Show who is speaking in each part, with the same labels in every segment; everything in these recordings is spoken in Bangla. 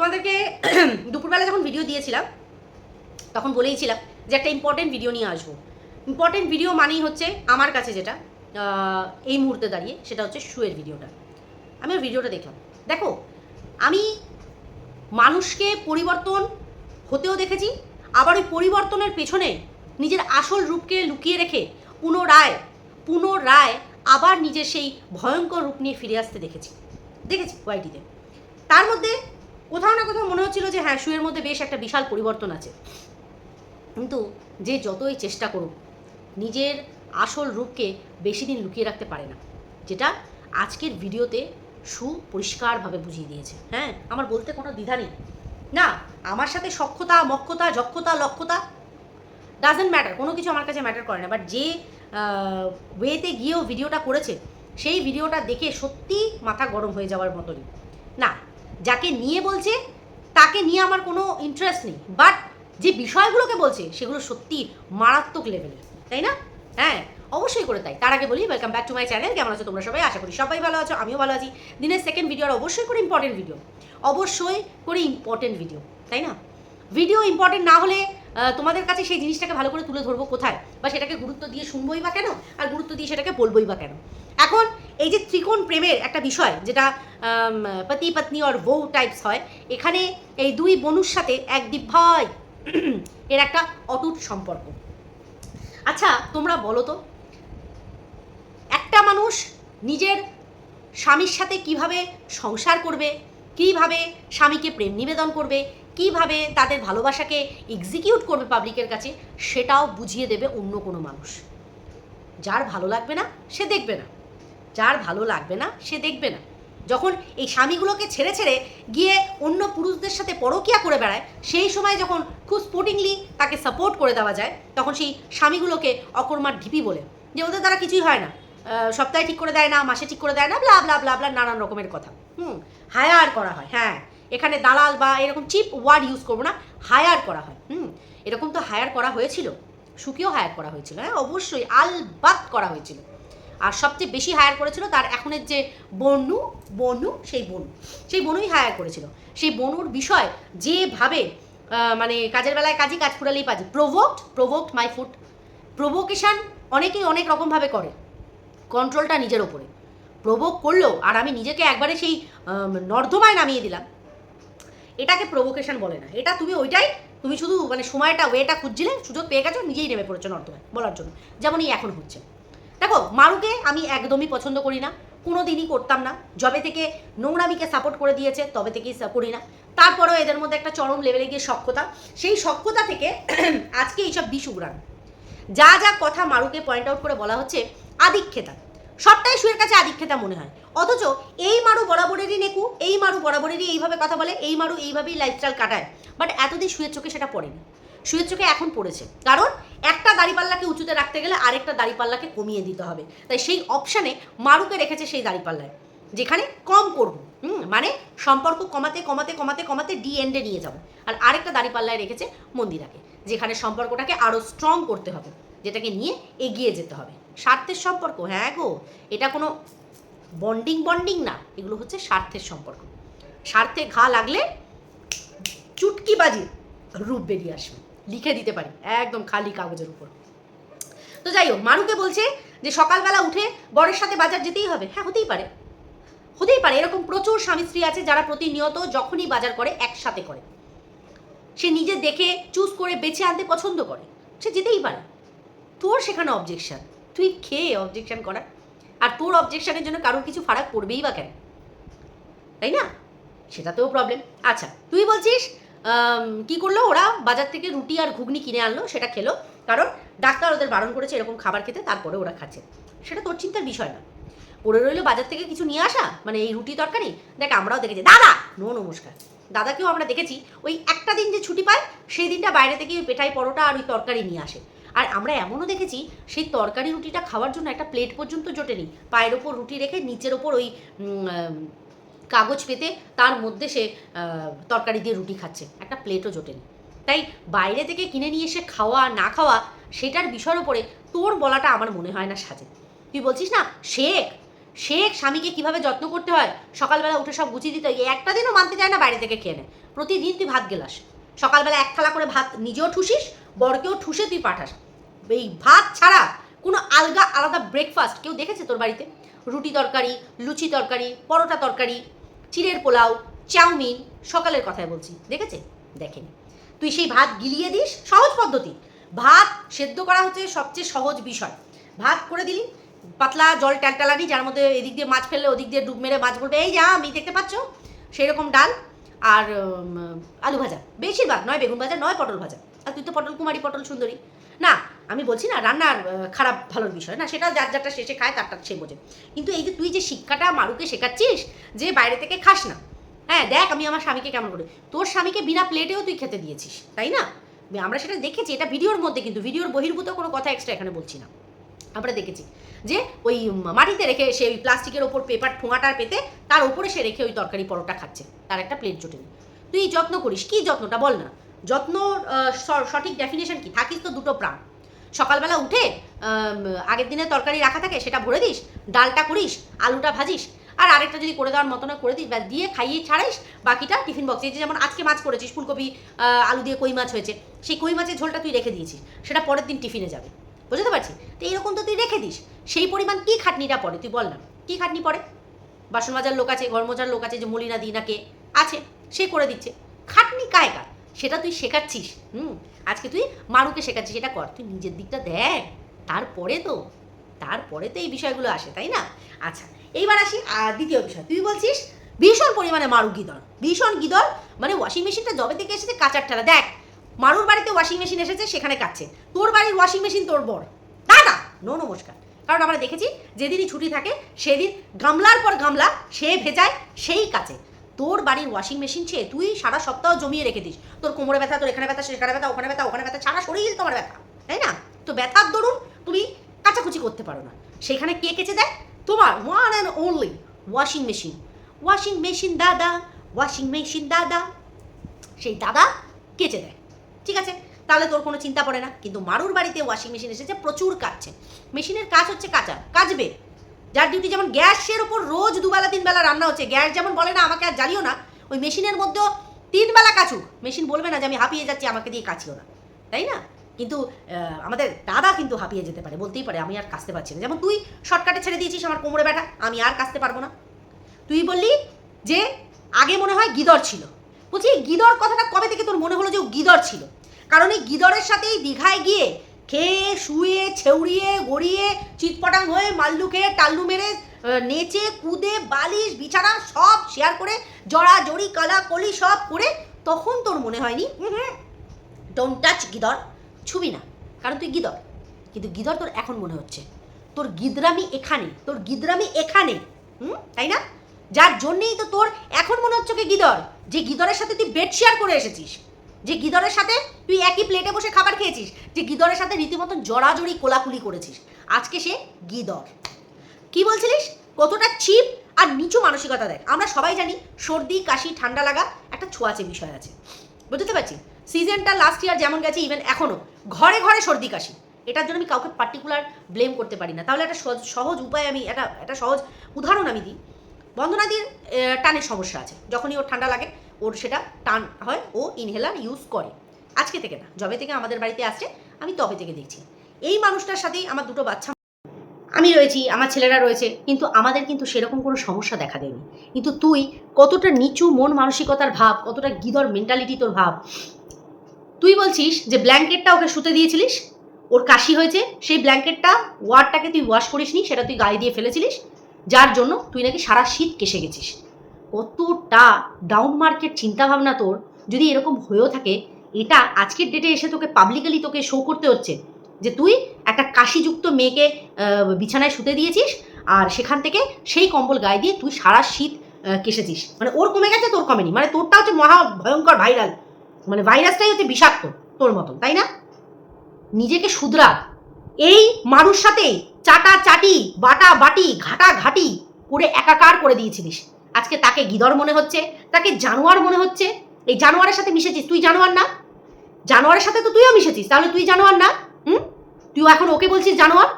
Speaker 1: তোমাদেরকে দুপুরবেলা যখন ভিডিও দিয়েছিলাম, তখন বলেইছিলাম যে একটা ইম্পর্টেন্ট ভিডিও নিয়ে আসব। ইম্পর্টেন্ট ভিডিও মানেই হচ্ছে আমার কাছে যেটা এই মুহূর্তে দাঁড়িয়ে, সেটা হচ্ছে শুয়ের ভিডিওটা আমি ওই ভিডিওটা দেখলাম। দেখো, আমি মানুষকে পরিবর্তন হতেও দেখেছি, আবার ওই পরিবর্তনের পেছনে নিজের আসল রূপকে লুকিয়ে রেখে পুনরায় পুনরায় আবার নিজের সেই ভয়ঙ্কর রূপ নিয়ে ফিরে আসতে দেখেছি। দেখেছি ওয়াইটিতে তার মধ্যে কোথাও না কোথাও মনে হচ্ছিল যে হ্যাঁ শুয়ের মধ্যে বেশ একটা বিশাল পরিবর্তন আছে। কিন্তু যে যতই চেষ্টা করুক, নিজের আসল রূপকে বেশি দিন লুকিয়ে রাখতে পারে না। যেটা আজকের ভিডিওতে সু পরিষ্কারভাবে বুঝিয়ে দিয়েছে। হ্যাঁ আমার বলতে কোনো দ্বিধা নেই। না, আমার সাথে সক্ষতা মক্ষতা যক্ষতা লক্ষতা ডাজেন্ট ম্যাটার কোনো কিছু আমার কাছে ম্যাটার করে না। বাট যে ওয়েতে গিয়েও ভিডিওটা করেছে, সেই ভিডিওটা দেখে সত্যি মাথা গরম হয়ে যাওয়ার মতনই। না যাকে নিয়ে বলছে, তাকে নিয়ে আমার কোনো ইন্টারেস্ট নেই। বাট যে বিষয়গুলোকে বলছে, সেগুলো সত্যি মারাত্মক লেভেলের তাই না? হ্যাঁ অবশ্যই করে তাই। তার আগে বলি welcome back to my channel কেমন আছো তোমরা সবাই? আশা করি সবাই ভালো আছো, আমিও ভালো আছি। দিনের সেকেন্ড ভিডিও আর অবশ্যই করে ইম্পর্টেন্ট ভিডিও অবশ্যই করে ইম্পর্টেন্ট ভিডিও তাই না? ভিডিও ইম্পর্টেন্ট না হলে তোমাদের কাছে সেই জিনিসটাকে ভালো করে তুলে ধরবো কোথায়? বা সেটাকে গুরুত্ব দিয়ে শুনবোই বা কেন? আর গুরুত্ব দিয়ে সেটাকে বলবোই বা কেন? এখন এই যে ত্রিকোণ প্রেমের একটা বিষয়, যেটা পতি পত্নী আর বউ টাইপস হয়, এখানে এই দুই বনুর সাথে এক ভাই এর একটা অটুট সম্পর্ক। আচ্ছা তোমরা বলো তো, একটা মানুষ নিজের স্বামীর সাথে কীভাবে সংসার করবে, কীভাবে স্বামীকে প্রেম নিবেদন করবে, কীভাবে তাদের ভালোবাসাকে এক্সিকিউট করবে পাবলিকের কাছে, সেটাও বুঝিয়ে দেবে অন্য কোনো মানুষ। যার ভালো লাগবে না, সে দেখবে না। যার ভালো লাগবে না, সে দেখবে না। যখন এই স্বামীগুলোকে ছেড়ে ছেড়ে গিয়ে অন্য পুরুষদের সাথে পরকিয়া করে বেড়ায়, সেই সময় যখন খুব স্পোর্টিংলি তাকে সাপোর্ট করে দেওয়া যায়, তখন সেই স্বামীগুলোকে অকর্মার ঢিপি বলে। যে ওদের দ্বারা কিছুই হয় না। সপ্তাহে ঠিক করে দেয় না, মাসে ঠিক করে দেয় না ব্লা ব্লা ব্লা ব্লা নানান রকমের কথা। হুম হায়ার করা হয় হ্যাঁ। এখানে দালাল বা এরকম চিপ ওয়ার্ড ইউজ করব না হায়ার করা হয়। হুম, এরকম তো হায়ার করা হয়েছিল। সুখেও হায়ার করা হয়েছিল হ্যাঁ অবশ্যই, আলবাত করা হয়েছিল। আর সবচেয়ে বেশি হায়ার করেছিল তার এখনের যে বনু বনু, সেই বনু, সেই বনুই হায়ার করেছিল। সেই বনুর বিষয় যেভাবে মানে কাজের বেলায় কাজই কাজ ফুরালেই পাজি। প্রোভোক্ট প্রোভোক্ট মাই ফুড প্রোভোকেশান অনেকেই অনেক রকমভাবে করে। কন্ট্রোলটা নিজের ওপরে। প্রভোগ করল আর আমি নিজেকে একবারে সেই নর্দমায় নামিয়ে দিলাম। এটাকে প্রভোকেশন বলে না। এটা তুমি ওইটাই, তুমি শুধু মানে সময়টা ওয়েটা খুঁজছিলে, সুযোগ পেয়ে গেছো, নিজেই নেমে পড়েছো নর্দমায়, বলার জন্য। যেমনই এখন হচ্ছে। দেখো, মারুকে আমি একদমই পছন্দ করি না কোনো দিনই করতাম না। যবে থেকে নোংরামিকে সাপোর্ট করে দিয়েছে, তবে থেকেই করি না। তারপরেও এদের মধ্যে একটা চরম লেভেলে গিয়ে সক্ষতা সেই সক্ষতা থেকে আজকে এইসব বিষ উগড়ান। যা যা কথা মারুকে পয়েন্ট আউট করে বলা হচ্ছে, আদিক্ষেতা। সবটাই সুয়ের কাছে আদিক্ষেতা মনে হয়। অথচ এই মারু বরাবরেরই নেকু, এই মারু বরাবরেরই এইভাবে কথা বলে, এই মারু এইভাবেই লাইফস্টাইল কাটায়। বাট এতদিন সুয়ের চোখে সেটা পড়েনি। সুয়ের চোখে এখন পড়েছে। কারণ একটা দাড়িপাল্লাকে উঁচুতে রাখতে গেলে আরেকটা দাড়িপাল্লাকে কমিয়ে দিতে হবে। তাই সেই অপশানে মারুকে রেখেছে সেই দাড়িপাল্লায়। যেখানে কম করব, হুম? মানে সম্পর্ক কমাতে কমাতে কমাতে কমাতে ডি এন্ডে নিয়ে যাব। আর আরেকটা দাড়িপাল্লায় রেখেছে মন্দিরাকে, যেখানে সম্পর্কটাকে আরও স্ট্রং করতে হবে, যেটাকে নিয়ে এগিয়ে যেতে হবে। স্বার্থের সম্পর্ক হ্যাঁ গো, এটা কোনো বন্ডিং বন্ডিং না। এগুলো হচ্ছে স্বার্থের সম্পর্ক। স্বার্থে ঘা লাগলে চুটকিবাজির রূপ বেরিয়ে আসবে। লিখে দিতে পারি, একদম খালি কাগজের উপর। তো যাই হোক মানুকে বলছে যে সকালবেলা উঠে বরের সাথে বাজার যেতেই হবে। হ্যাঁ হতেই পারে। হতেই পারে, এরকম প্রচুর স্বামী স্ত্রী আছে যারা প্রতিনিয়ত যখনই বাজার করে, একসাথে করে। সে নিজে দেখে, চুজ করে, বেছে আনতে পছন্দ করে। সে যেতেই পারে। তোর সেখানে অবজেকশন তুই খেয়ে অবজেকশন করা আর তোর অবজেকশনের জন্য কারোর কিছু ফারাক পড়বেই বা কেন? তাই না? সেটাতেও প্রবলেম আচ্ছা তুই বলছিস কি করল ওরা? বাজার থেকে রুটি আর ঘুগনি কিনে আনলো, সেটা খেলো। কারণ ডাক্তার ওদের বারণ করেছে এরকম খাবার খেতে, তারপরে ওরা খাচ্ছে। সেটা তোর চিন্তার বিষয় না। পড়ে রইল বাজার থেকে কিছু নিয়ে আসা মানে এই রুটি তরকারি? দেখ, আমরাও দেখেছি। দাদা! নো নমস্কার দাদাকেও আমরা দেখেছি। ওই একটা দিন যে ছুটি পায়, সেই দিনটা বাইরে থেকে ওই পেটাই পরোটা আর ওই তরকারি নিয়ে আসে। আর আমরা এমনও দেখেছি, সেই তরকারি রুটিটা খাওয়ার জন্য একটা প্লেট পর্যন্ত জোটেনি। পায়ের ওপর রুটি রেখে নিচের ওপর ওই কাগজ পেতে তার মধ্যে সে তরকারি দিয়ে রুটি খাচ্ছে। একটা প্লেটও জোটেনি। তাই বাইরে থেকে কিনে নিয়ে এসে খাওয়া না খাওয়া, সেটার বিষয়ের ওপরে তোর বলাটা আমার মনে হয় না সাজে। তুই বলছিস না, শেখ শেখ স্বামীকে কীভাবে যত্ন করতে হয়? সকালবেলা উঠে সব গুছিয়ে দিতে হয়। একটা দিনও মানতে চায় না বাইরে থেকে খেয়ে নেয় প্রতিদিন তুই ভাত গেলাস। সকালবেলা এক থালা করে ভাত নিজেও ঠুসিস, বরকেও ঠুসে তুই পাঠাস। এই ভাত ছাড়া কোনো আলগা আলাদা ব্রেকফাস্ট কেউ দেখেছে তোর বাড়িতে? রুটি তরকারি, লুচি তরকারি, পরোটা তরকারি চিড়ের পোলাও, চাউমিন, সকালের কথাই বলছি, দেখেছে? দেখেনি। তুই সেই ভাত গিলিয়ে দিস, সহজ পদ্ধতি। ভাত সেদ্ধ করা হচ্ছে সবচেয়ে সহজ বিষয়। ভাত করে দিলি, পাতলা জল ট্যালটালানি যার মধ্যে এদিক দিয়ে মাছ ফেললে ওদিক দিয়ে ডুব মেরে মাছ বলবে, এই যা, আমি দেখতে পাচ্ছ? সেই রকম ডাল আর আলু ভাজা। বেশিরভাগ নয়, বেগুন ভাজা, নয়, পটল ভাজা। আর তুই তো পটল কুমারী, পটল সুন্দরী। না আমি বলছি না, রান্নার খারাপ ভালোর বিষয় না, সেটা যার যারটা শেষে খায় তারটা সে বোঝে। কিন্তু এই যে তুই যে শিক্ষাটা মারুকে শেখাচ্ছিস যে বাইরে থেকে খাস না হ্যাঁ দেখ আমি আমার স্বামীকে কেমন করে, তোর স্বামীকে বিনা প্লেটেও তুই খেতে দিয়েছিস, তাই না? আমরা সেটা দেখেছি, এটা ভিডিওর মধ্যে কিন্তু, ভিডিওর বহির্ভূত কোনো কথা এক্সট্রা এখানে বলছি না। আমরা দেখেছি যে ওই মাটিতে রেখে সে ওই প্লাস্টিকের ওপর পেপার ঠোঙাটার পেতে, তার উপরে সে রেখে ওই তরকারি পরোটা খাচ্ছে, তার একটা প্লেট জোটেনি তুই যত্ন করিস, কি যত্নটা বল না যত্ন সঠিক ডেফিনেশন কি? থাকিস তো দুটো প্রাণ। সকালবেলা উঠে আগের দিনে তরকারি রাখা থাকে সেটা ভরে দিস, ডালটা করিস আলুটা ভাজিস, আর আরেকটা যদি করে দেওয়ার মতন করে দিস, ব্যাস দিয়ে খাইয়ে ছাড়াইস, বাকিটা টিফিন বক্সে। যে যেমন আজকে মাছ করেছিস, ফুলকপি আলু দিয়ে কই মাছ হয়েছে, সেই কই মাছের ঝোলটা তুই রেখে দিয়েছিস, সেটা পরের দিন টিফিনে যাবে। বুঝতে পারছি তো এইরকম তো তুই রেখে দিস। সেই পরিমাণ কী খাটনিটা পড়ে, তুই বল না। কি খাটনি পড়ে? বাসন মাজার লোক আছে ঘর মোজার লোক আছে, যে মলিনা দিনাকে আছে, সে করে দিচ্ছে। খাটনি কায় কার? সেটা তুই শেখাচ্ছিস, হুম? আজকে তুই মারুকে শেখাচ্ছিস এটা কর। তুই নিজের দিকটা দেখ, তারপরে তো তারপরে তো এই বিষয়গুলো আসে, তাই না? আচ্ছা এইবার আসি দ্বিতীয় বিষয়। তুই বলছিস, ভীষণ পরিমাণে মারু গিদর ভীষণ গিদর মানে ওয়াশিং মেশিনটা জবে থেকে এসেছে, কাচার ঠেলা। দেখ, মারুর বাড়িতে ওয়াশিং মেশিন এসেছে, সেখানে কাচ্ছে তোর বাড়ির ওয়াশিং মেশিন তোর বর। না না নো নমস্কার কারণ আমরা দেখেছি, যেদিনই ছুটি থাকে, সেদিন গামলার পর গামলা, সে ভেজায়, সেই কাছে তোর বাড়ির ওয়াশিং মেশিন ছে তুই সারা সপ্তাহ জমিয়ে রেখে দিস। তোর কোমরে ব্যথা, তোর এখানে ব্যথা, সেখানে ব্যথা, ওখানে ব্যথা ওখানে ব্যথা, সারা শরীর তোমার ব্যথা, তাই না? তো ব্যথার দরুন তুমি কাচাকুচি করতে পারো না। সেখানে কে কেচে দেয়? তোমার one and only washing machine washing machine দাদা ওয়াশিং মেশিন দাদা। সেই দাদা কেচে দেয়, ঠিক আছে? তাহলে তোর কোনো চিন্তা পড়ে না। কিন্তু মারুর বাড়িতে ওয়াশিং মেশিন এসেছে, প্রচুর কাটছে মেশিনের কাজ হচ্ছে কাঁচা কাচবে। যার ডিউটি যেমন গ্যাসের ওপর রোজ দুবেলা তিন বেলা রান্না হচ্ছে, গ্যাস যেমন বলে না, আমাকে আর জ্বালিও না, ওই মেশিনের মধ্যেও তিন বেলা কাচুক। মেশিন বলবে না যে আমি হাঁপিয়ে যাচ্ছি, আমাকে দিয়ে কাচিও না। তাই না? কিন্তু আমাদের দাদা কিন্তু হাঁপিয়ে যেতে পারে, বলতেই পারে, আমি আর কাচতে পারছি না। যেমন তুই শর্টকাটে ছেড়ে দিয়েছিস আমার কোমরে ব্যথা আমি আর কাচতে পারব না। তুই বললি যে, আগে মনে হয় গিদর ছিল। বলছি গিদর কথাটা কবে থেকে তোর মনে হলো যে ও গিদর ছিল? কারণ এই গিদরের সাথেই দীঘায় গিয়ে খেয়ে, শুয়ে, ছেউড়িয়ে, গড়িয়ে, চিৎপটাং হয়ে মাল্লু খেয়ে টাল্লু মেরে নেচে, কুদে, বালিশ, বিছানা সব শেয়ার করে, জড়া, জড়ি, কালা, কলি সব করে, তখন তোর মনে হয়নি? Don't touch গিদর। ছুবি না। কারণ তুই গিদর। কিন্তু গিদর তোর এখন মনে হচ্ছে। তোর গিদরামি এখানে। তোর গিদরামি এখানে। হুম? তাই না? যার জন্যেই তো তোর এখন মনে হচ্ছে কি গিদর? যে গিদরের সাথে তুই বেড শেয়ার করে এসেছিস। যে গিদরের সাথে তুই একই প্লেটে বসে খাবার খেয়েছিস, যে গিদরের সাথে রীতিমতন জড়াজড়ি, কোলাকুলি করেছিস। আজকে সে গিদর। কি বলছিলিস? কতটা চিপ আর নিচু মানসিকতা দেখ। আমরা সবাই জানি সর্দি, কাশি, ঠান্ডা লাগা একটা ছোঁয়াচে বিষয় আছে। বুঝতে পারছি সিজনটা লাস্ট ইয়ার যেমন গেছে ইভেন এখনও ঘরে ঘরে সর্দি, কাশি। এটার জন্য আমি কাউকে পার্টিকুলার ব্লেম করতে পারি না। তাহলে একটা সহজ- উপায় আমি, একটা একটা সহজ উদাহরণ আমি দিই। বন্ধনাদির টানের সমস্যা আছে। যখনই ওর ঠান্ডা লাগে ওর সেটা টান হয়, ও ইনহেলার ইউজ করে। আজকে থেকে না, যবে থেকে আমাদের বাড়িতে আসছে, আমি তবে থেকে দেখছি। এই মানুষটার সাথেই আমার দুটো বাচ্চা আমি রয়েছি, আমার ছেলেরা রয়েছে, কিন্তু আমাদের কিন্তু সেরকম কোনো সমস্যা দেখা দেয়নি। কিন্তু তুই কতটা নিচু মন মানসিকতার ভাব, কতটা গিদর মেন্টালিটি তোর ভাব, তুই বলছিস যে ব্ল্যাঙ্কেটটা ওকে শুতে দিয়েছিলিস, ওর কাশি হয়েছে, সেই ব্ল্যাঙ্কেটটা ওয়ার্ডটাকে তুই ওয়াশ করিসনি, সেটা তুই গায়ে দিয়ে ফেলেছিলিস, যার জন্য তুই নাকি সারা শীত কেসে গেছিস। কতটা ডাউন মার্কেট চিন্তাভাবনা তোর? যদি এরকম হয়েও থাকে, এটা আজকের ডেটে এসে তোকে পাবলিকালি তোকে শো করতে হচ্ছে যে তুই একটা কাশিযুক্ত মেয়েকে বিছানায় শুতে দিয়েছিস আর সেখান থেকে সেই কম্বল গায়ে দিয়ে তুই সারা শীত কেসেছিস মানে ওর কমে গেছে, তোর কমেনি। মানে তোরটা হচ্ছে মহা ভয়ঙ্কর ভাইরাল মানে ভাইরাসটাই হচ্ছে বিষাক্ত, তোর মতন, তাই না? নিজেকে শুধরা এই মানুষ সাথে চাটা চাটি বাটা বাটি ঘাটা ঘাটি করে একাকার করে দিয়েছিলিস। আজকে তাকে গিদর মনে হচ্ছে, তাকে জানোয়ার মনে হচ্ছে। এই জানোয়ারের সাথে মিশেছিস, তুই জানোয়ার না? জানোয়ারের সাথে তো তুইও মিশেছিস, তাহলে তুই জানোয়ার না? হুম? তুই এখন ওকে বলছিস জানোয়ার?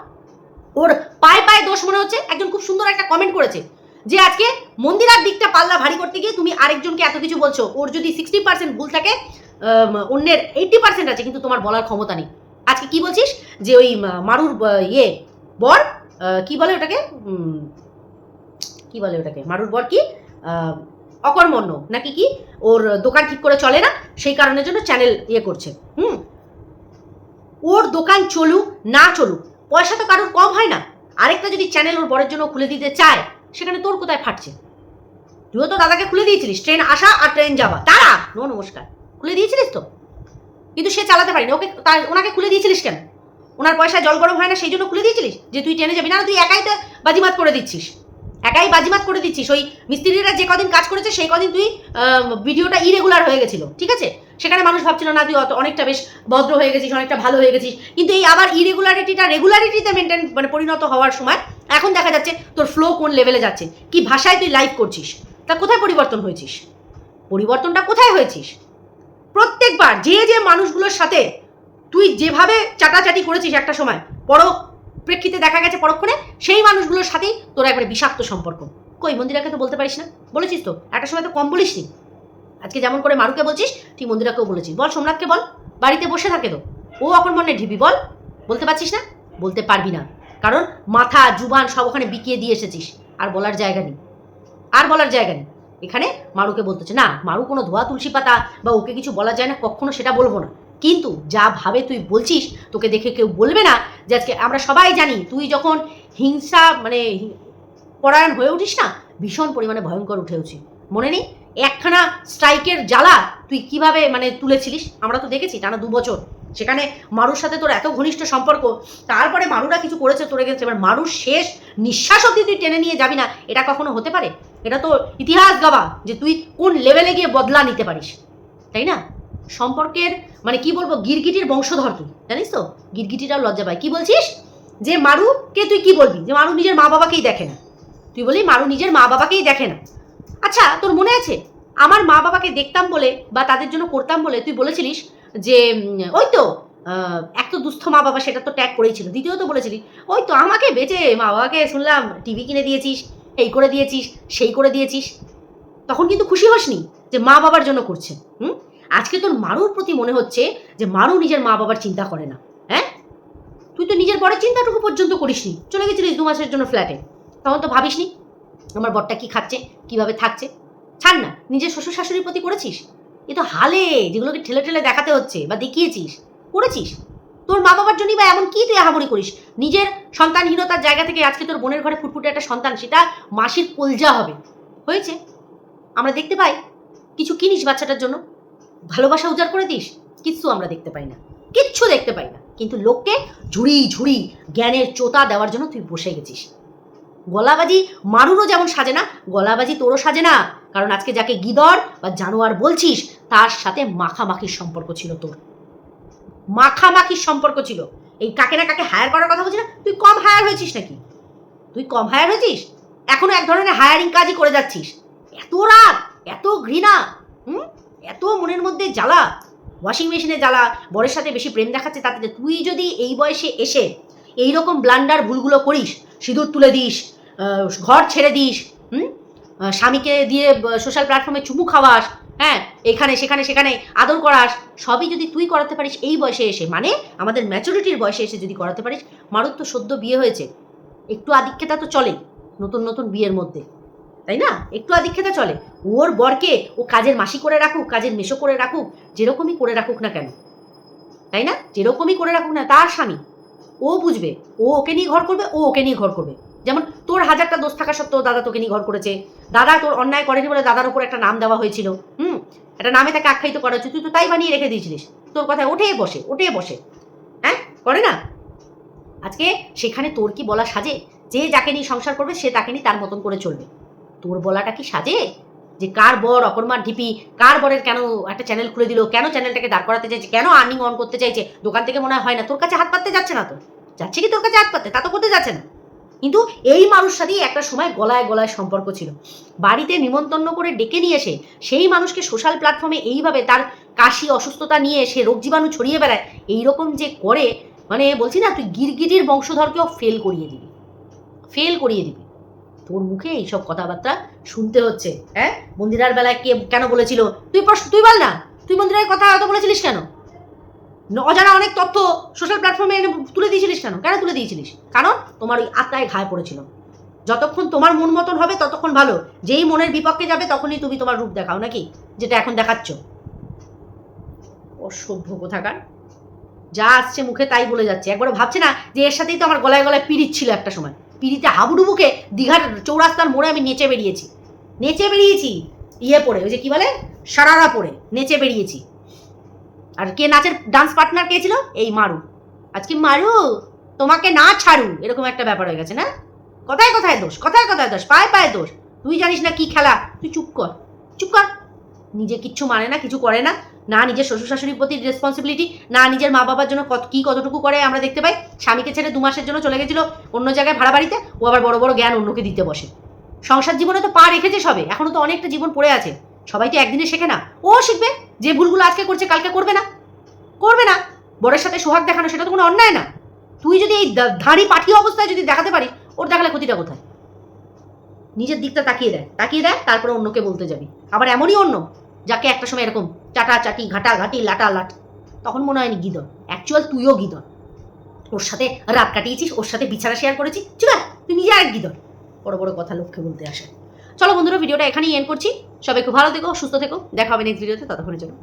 Speaker 1: ওর পায়ে পায়ে দোষ মনে হচ্ছে? একজন খুব সুন্দর একটা কমেন্ট করেছে যে আজকে মন্দিরার দিকটা পাল্লা ভারী করতে গিয়ে তুমি আরেকজনকে এত কিছু বলছো। ওর যদি সিক্সটি পার্সেন্ট ভুল থাকে অন্যের এইটটি পার্সেন্ট আছে, কিন্তু তোমার বলার ক্ষমতা নেই। আজকে কি বলছিস? যে ওই মারুর ইয়ে বর কি বলে ওটাকে? কি বলে ওটাকে? মারুর বর কি? অকর্মণ্য। নাকি কি? ওর দোকান ঠিক করে চলে না? সেই কারণের জন্য চ্যানেল ইয়ে করছে। হুম? ওর দোকান চলুক না চলুক পয়সা তো কারোর কম হয় না। আরেকটা যদি চ্যানেল ওর বরের জন্য খুলে দিতে চায় সেখানে তোর কোথায় ফাটছে? তুইও তো দাদাকে খুলে দিয়েছিলিস ট্রেন আসা আর ট্রেন যাওয়া। তারা নো নমস্কার। খুলে দিয়েছিলিস তো? কিন্তু সে চালাতে পারিনি। ওকে তার ওনাকে খুলে দিয়েছিলিস কেন? ওনার পয়সা জল গরম হয় না সেই জন্য খুলে দিয়েছিলিস? যে তুই ট্রেনে যাবি না, তুই একাই তো বাজিমাত করে দিচ্ছিস। একাই বাজিমাত করে দিচ্ছিস। ওই মিস্ত্রিরা যে কদিন কাজ করেছে, সেই কদিন তুই ভিডিওটা ইরেগুলার হয়ে গেছিল, ঠিক আছে? সেখানে মানুষ ভাবছিল, না, তুই অত, অনেকটা বেশ ভদ্র হয়ে গেছিস, অনেকটা ভালো হয়ে গেছিস। কিন্তু এই আবার ইরেগুলারিটিটা রেগুলারিটিতে মেনটেন মানে পরিণত হওয়ার সময়, এখন দেখা যাচ্ছে তোর ফ্লো কোন লেভেলে যাচ্ছে? কি ভাষায় তুই লাইভ করছিস? তা কোথায় পরিবর্তন হয়েছিস? পরিবর্তনটা কোথায় হয়েছিস? প্রত্যেকবার যে যে মানুষগুলোর সাথে তুই যেভাবে চাটাচাটি করেছিস একটা সময় পর প্রেক্ষিতে দেখা গেছে পরক্ষণে, সেই মানুষগুলোর সাথেই তোর একবারে বিষাক্ত সম্পর্ক। কই, মন্দিরাকে তো বলতে পারিস না। বলেছিস তো, একটা সময় তো কম বলিসনি। আজকে যেমন করে মারুকে বলছিস, ঠিক মন্দিরাকেও বলেছিস। বল সোমনাথকে বল, বাড়িতে বসে থাকে তো। ও অপর মনে ঢিবি, বল। বলতে পারছিস না? বলতে পারবি না। কারণ মাথা, জুবান সব ওখানে বিকিয়ে দিয়ে এসেছিস। আর বলার জায়গা নেই। আর বলার জায়গা নেই। এখানে মারুকে বলতেছে, না, মারু কোনো ধোয়া, তুলসী পাতা বা ওকে কিছু বলা যায় না, কখনো সেটা বলব না। কিন্তু যা ভাবে তুই বলছিস, তোকে দেখে কেউ বলবে না যে আজকে আমরা সবাই জানি তুই যখন হিংসা মানে পরায়ণ হয়ে উঠিস না, ভীষণ পরিমাণে ভয়ঙ্কর উঠে উঠি মনে নেই? একখানা স্ট্রাইকের জ্বালা তুই কীভাবে মানে তুলেছিলিস? আমরা তো দেখেছি টানা দু বছর। সেখানে মারুর সাথে তোর এত ঘনিষ্ঠ সম্পর্ক, তারপরে মারুরা কিছু করেছে তোরে গেছে এবার মারুর শেষ নিঃশ্বাস অব্দি তুই টেনে নিয়ে যাবি না, এটা কখনো হতে পারে? এটা তো ইতিহাস গাবা, যে তুই কোন লেভেলে গিয়ে বদলা নিতে পারিস। তাই না? সম্পর্কের মানে কি বলব, গিরগিটির বংশধর তুই জানিস তো? গিরগিটিরাও লজ্জা পায়। কি বলছিস? যে মারুকে তুই কি বলবি? যে মারু নিজের মা বাবাকেই দেখে না। তুই বলি মারু নিজের মা বাবাকেই দেখে না। আচ্ছা তোর মনে আছে? আমার মা বাবাকে দেখতাম বলে বা তাদের জন্য করতাম বলে তুই বলেছিলিস যে ওই তো এক তো দুস্থ মা বাবা, সেটা তো ট্যাগ করেই ছিল। দ্বিতীয়ত বলেছিলি, ওই তো আমাকে বেঁচে, মা বাবাকে শুনলাম, টিভি কিনে দিয়েছিস, এই করে দিয়েছিস, সেই করে দিয়েছিস। তখন কিন্তু খুশি হসনি যে মা বাবার জন্য করছে, হুম? আজকে তোর মারুর প্রতি মনে হচ্ছে যে মারু নিজের মা বাবার চিন্তা করে না হ্যাঁ? তুই তো নিজের বরের চিন্তাটুকু পর্যন্ত করিসনি। চলে গেছিলিস দু মাসের জন্য ফ্ল্যাটে তখন তো ভাবিসনি, আমার বরটা কি খাচ্ছে, কীভাবে থাকছে? ছাড় না, নিজের শ্বশুর শাশুড়ির প্রতি করেছিস? এ তো হালে, যেগুলোকে ঠেলে ঠেলে দেখাতে হচ্ছে বা দেখিয়েছিস, করেছিস? তোর মা বাবার জন্যই বা এমন কি তুই আহামরি করিস? নিজের সন্তানহীনতার জায়গা থেকে আজকে তোর বোনের ঘরে ফুটফুটে একটা সন্তান, সেটা মাসির কলজা হবে। হয়েছে? আমরা দেখতে পাই। কিছু কিনিস বাচ্চাটার জন্য? ভালোবাসা উজাড় করে দিস, কিচ্ছু আমরা দেখতে পাই না। কিচ্ছু দেখতে পাই না। কিন্তু লোককে ঝুড়ি ঝুড়ি জ্ঞানের চোতা দেওয়ার জন্য তুই বসে গেছিস। গলাবাজি মারুরও যেমন সাজে না, গলাবাজি তোরও সাজে না। কারণ আজকে যাকে গিদর বা জানোয়ার বলছিস, তার সাথে মাখামাখির সম্পর্ক ছিল তোর। মাখামাখির সম্পর্ক ছিল। এই কাকে না কাকে হায়ার করার কথা বলছি না, তুই কম হায়ার হয়েছিস নাকি? তুই কম হায়ার হয়েছিস? এখনও এক ধরনের হায়ারিং কাজই করে যাচ্ছিস। এত রাগ, এত ঘৃণা, হুম? এত মনের মধ্যে জ্বালা? ওয়াশিং মেশিনে জ্বালা, বরের সাথে বেশি প্রেম দেখাচ্ছে তাতে তুই যদি এই বয়সে এসে এই রকম ব্লান্ডার ভুলগুলো করিস, সিঁদুর তুলে দিস ঘর ছেড়ে দিস, হুম? স্বামীকে দিয়ে সোশ্যাল প্ল্যাটফর্মে চুমু খাওয়াস হ্যাঁ? এখানে, সেখানে সেখানে আদর করাস, সবই যদি তুই করাতে পারিস এই বয়সে এসে মানে আমাদের ম্যাচুরিটির বয়সে এসে যদি করাতে পারিস মারুর তো সদ্য বিয়ে হয়েছে, একটু আধিক্যতা তো চলেই, নতুন নতুন বিয়ের মধ্যে। তাই না? একটু আধিক্যতা চলে। ওর বরকে ও কাজের মাসি করে রাখুক, কাজের মেশো করে রাখুক, যেরকমই করে রাখুক না কেন? তাই না? যেরকমই করে রাখুক না, তার স্বামী। ও বুঝবে, ও ওকে নিয়ে ঘর করবে, ও ওকে নিয়ে ঘর করবে। যেমন তোর হাজারটা দোষ থাকা সত্ত্বেও দাদা তোকে নিয়ে ঘর করেছে। দাদা তোর অন্যায় করেনি বলে দাদার উপর একটা নাম দেওয়া হয়েছিল। হুম? একটা নামে তাকে আখ্যায়িত করা হচ্ছে তুই তো তাই বানিয়ে রেখে দিয়েছিলিস। তোর কথায় ওঠে, বসে ওঠে, বসে। হ্যাঁ? করে না? আজকে সেখানে তোর কি বলা সাজে? যে যাকে নিয়ে সংসার করবে, সে তাকে নিয়ে তার মতন করে চলবে। তোর বলাটা কি সাজে? যে কার বর অকর্মার ঢিপি, কার বরের কেন একটা চ্যানেল খুলে দিল, কেন চ্যানেলটাকে দাঁড় করাতে চাইছে, কেন আর্নিং অন করতে চাইছে? দোকান থেকে মনে হয় না, তোর কাছে হাত পাততে যাচ্ছে না তো। যাচ্ছে কি তোর কাছে হাত পাততে? তা তো করতে যাচ্ছে না। কিন্তু এই মানুষ সাথেই একটা সময় গলায় গলায় সম্পর্ক ছিল। বাড়িতে নিমন্ত্রণ করে ডেকে নিয়ে এসে সেই মানুষকে সোশ্যাল প্ল্যাটফর্মে এইভাবে তার কাশি, অসুস্থতা নিয়ে সে রোগ জীবাণু ছড়িয়ে বেড়ায়, এইরকম যে করে মানে বলছি না, তুই গিরগিটির বংশধরকেও ফেল করিয়ে দিবি। ফেল করিয়ে দিবি। তোর মুখে এইসব কথাবার্তা শুনতে হচ্ছে হ্যাঁ? মন্দিরার বেলায় কে কেন বলেছিল? তুই তুই বল না। তুই মন্দিরের কথা এত বলেছিলিস কেন? অজানা অনেক তথ্য সোশ্যাল প্ল্যাটফর্মে তুলে দিয়েছিলিস কেন? কেন তুলে দিয়েছিলিস? কারণ তোমার ওই আত্মায় ঘায়ে পড়েছিল। যতক্ষণ তোমার মন মতন হবে, ততক্ষণ ভালো। যেই মনের বিপক্ষে যাবে, তখনই তুমি তোমার রূপ দেখাও, নাকি? যেটা এখন দেখাচ্ছ। অসভ্য কোথাকার। যা আসছে মুখে তাই বলে যাচ্ছে। একবার ভাবছে না যে এর সাথেই তো আমার গলায় গলায় পিড়িত ছিল একটা সময়। পিড়িতে হাবুডুবুকে দীঘার চৌরাস্তার মোড়ে আমি নেচে বেরিয়েছি। নেচে বেরিয়েছি ইয়ে পড়ে, ওই যে কি বলে? সারারা পড়ে, নেচে বেরিয়েছি। আর কে নাচের ডান্স পার্টনার কে ছিল? এই মারু। আজকে মারু, তোমাকে না ছাড়ু, এরকম একটা ব্যাপার হয়ে গেছে, না? কথায় কথায় দোষ, কথায় কথায় দোষ, পায়ে পায়ে দোষ। তুই জানিস না কি খেলা? তুই চুপ কর চুপ কর। নিজে কিচ্ছু মানে না, কিছু করে না। না নিজের শ্বশুর শাশুড়ির প্রতি রেসপন্সিবিলিটি না নিজের মা বাবার জন্য কত, কি কতটুকু করে আমরা দেখতে পাই? স্বামীকে ছেড়ে দু মাসের জন্য চলে গেছিল অন্য জায়গায় ভাড়া বাড়িতে, ও আবার বড় বড় জ্ঞান অন্যকে দিতে বসে। সংসার জীবনে তো পা রেখেছে সবে, এখনও তো অনেকটা জীবন পড়ে আছে। সবাই তো একদিনে শেখে না। ও শিখবে, যে ভুলগুলো আজকে করছে কালকে করবে না। করবে না। বরের সাথে সোহাগ দেখানো, সেটা তো কোনো অন্যায় না। তুই যদি এই ধাড়ি পাঠিয়ে অবস্থায় যদি দেখাতে পারিস ওর দেখালে ক্ষতিটা কোথায়? নিজের দিকটা তাকিয়ে দেয় তাকিয়ে দেয় তারপরে অন্যকে বলতে যাবি। আবার এমনই অন্য, যাকে একটা সময় এরকম চাটা চাটি ঘাটা ঘাটি লাটা লাট তখন মনে হয়নি গিদর অ্যাকচুয়াল তুইও গিদর ওর সাথে রাত কাটিয়েছিস, ওর সাথে বিছানা শেয়ার করেছিস। ঠিক আছে? তুই নিজে আরেক গিদর বড় বড় কথা লক্ষ্যে বলতে আসে। চলো বন্ধুরা ভিডিওটা এখানেই এন্ড করছি। সবাই খুব ভালো থেকো, সুস্থ থেকো। দেখা হবে নেক্সট ভিডিওতে ততক্ষণের জন্য।